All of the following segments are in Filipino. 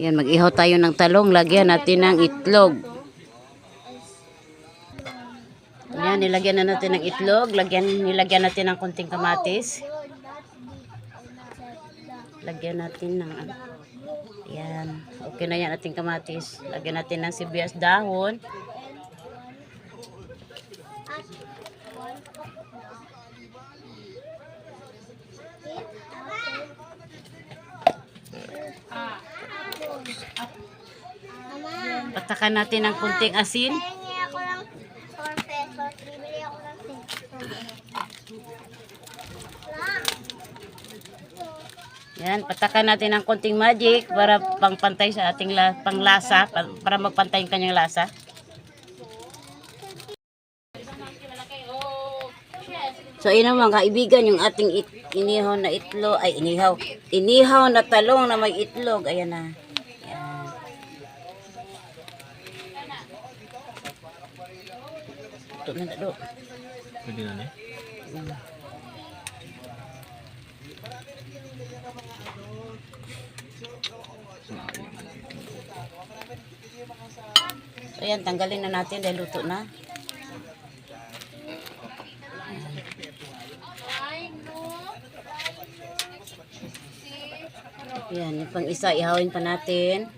Ayan, mag-ihaw tayo ng talong. Lagyan natin ng itlog. Ayan, nilagyan na natin ng itlog. Lagyan, nilagyan natin ng konting kamatis. Lagyan natin ng ano. Ayan. Okay na yan ating kamatis. Lagyan natin ng sibuyas dahon. Patakan natin ng konting asin. Hingi ako ng 4 pesos. Bibili ako ng 6. Yan, patakan natin ng konting magic para pangpantay sa ating la, panglasa, pa- para magpantay yung kanyang lasa. So, ayun naman kaibigan, yung ating it, inihaw na itlog, ay inihaw, inihaw na talong na may itlog, ayan na. Ito na, do. Pwede na eh. So, ayan, tanggalin na natin dahil luto na. Yan, yung pang isa, ihawin pa natin.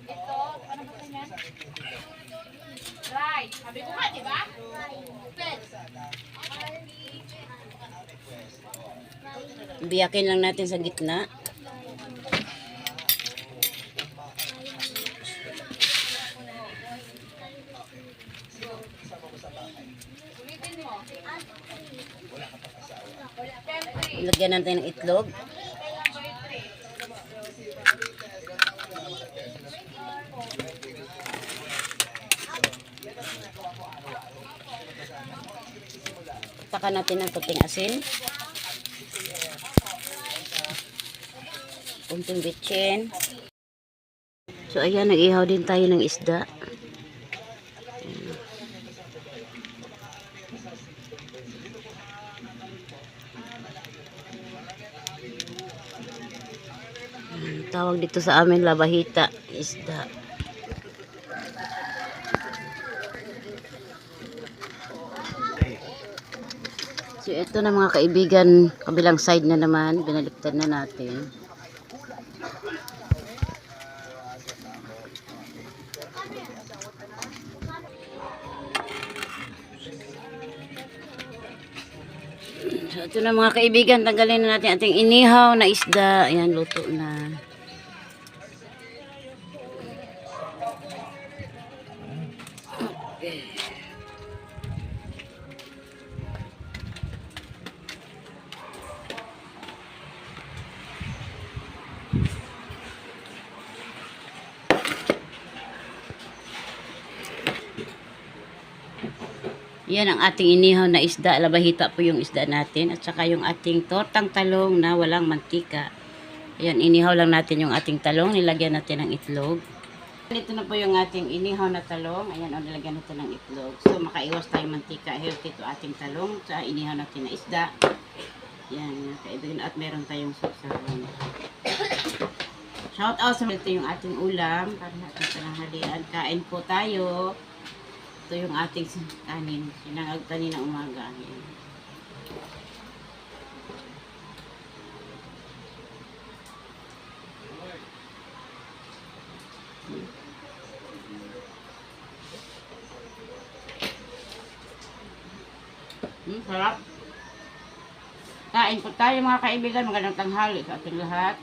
Biyakin lang natin sa gitna. Lagyan natin ng itlog. Takan natin ng kunting asin. Kunting bitchin. So ayan, nag-ihaw din tayo ng isda. Ang tawag dito sa amin labahita, isda. So ito na mga kaibigan, kabilang side na naman, binaliktad na natin. So ito na mga kaibigan, tanggalin na natin ating inihaw na isda. Ayan, luto na. Yan ang ating inihaw na isda. Labahita po yung isda natin. At saka yung ating tortang talong na walang mantika. Ayan, inihaw lang natin yung ating talong. Nilagyan natin ng itlog. Ito na po yung ating inihaw na talong. Ayan, o, nilagyan natin ng itlog. So, makaiwas tayo mantika. Healthy to ating talong. Sa inihaw natin na isda. Yan, mga kaibigan. At meron tayong sausawan. Shout out sa ito yung ating ulam. Para natin sa nanghalian. Kain po tayo. Ito yung ating kanin. Sinangag kanina umaga. Ayan. Hmm, sarap. Kain po tayo mga kaibigan. Magandang tanghali sa ating lahat.